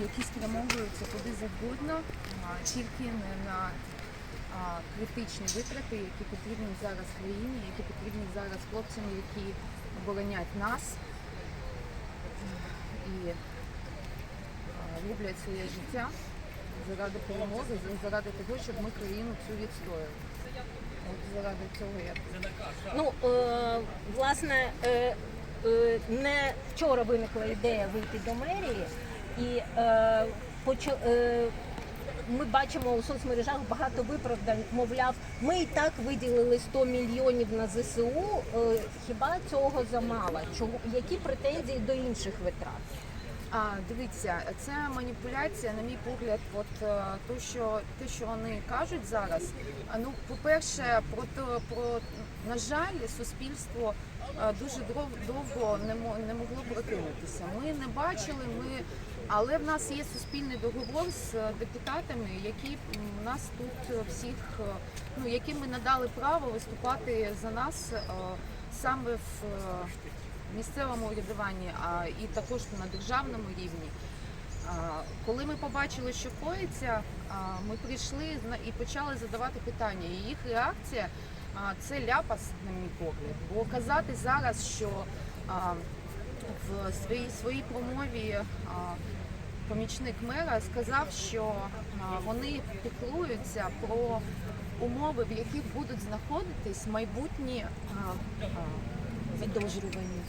які спрямовуються куди завгодно, тільки не на а, критичні витрати, які потрібні зараз країні, які потрібні зараз хлопцям, які оборонять нас і люблять своє життя заради перемоги, заради того, щоб ми країну цю відстояли. От заради цього я. Ну, е, власне, е, не вчора виникла ідея вийти до мерії, і е, поча- е, ми бачимо у соцмережах багато виправдань. Мовляв, ми і так виділили 100 мільйонів на ЗСУ. Е, хіба цього замало? Чому які претензії до інших витрат? А, дивіться, це маніпуляція, на мій погляд, от е, то, що те, що вони кажуть зараз. Ну, по-перше, про то, про на жаль, суспільство е, дуже дов- довго не мо- не могло прокинутися. Ми не бачили, ми але в нас є суспільний договор з е, депутатами, які нас тут всіх, ну яким ми надали право виступати за нас саме в. Місцевому урядуванні, а і також на державному рівні. Коли ми побачили, що коїться, ми прийшли і почали задавати питання. І їх реакція це ляпас, на мій погляд. Бо казати зараз, що в своїй своїй промові помічник мера сказав, що вони піклуються про умови, в яких будуть знаходитись майбутні Підозрювані,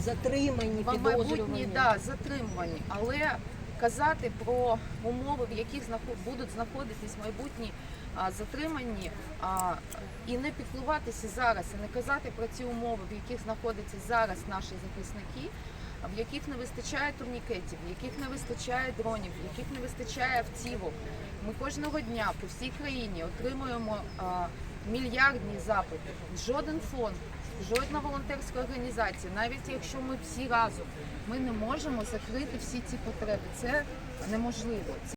затримані, Ва- майбутні підозрювані. да, затримувані, але казати про умови, в яких знаход- будуть знаходитись майбутні а, затримані, а, і не піклуватися зараз, і не казати про ці умови, в яких знаходяться зараз наші захисники, в яких не вистачає турнікетів, в яких не вистачає дронів, в яких не вистачає автівок. Ми кожного дня по всій країні отримуємо а, мільярдні запити. Жоден фонд, жодна волонтерська організація, навіть якщо ми всі разом, ми не можемо закрити всі ці потреби. Це неможливо.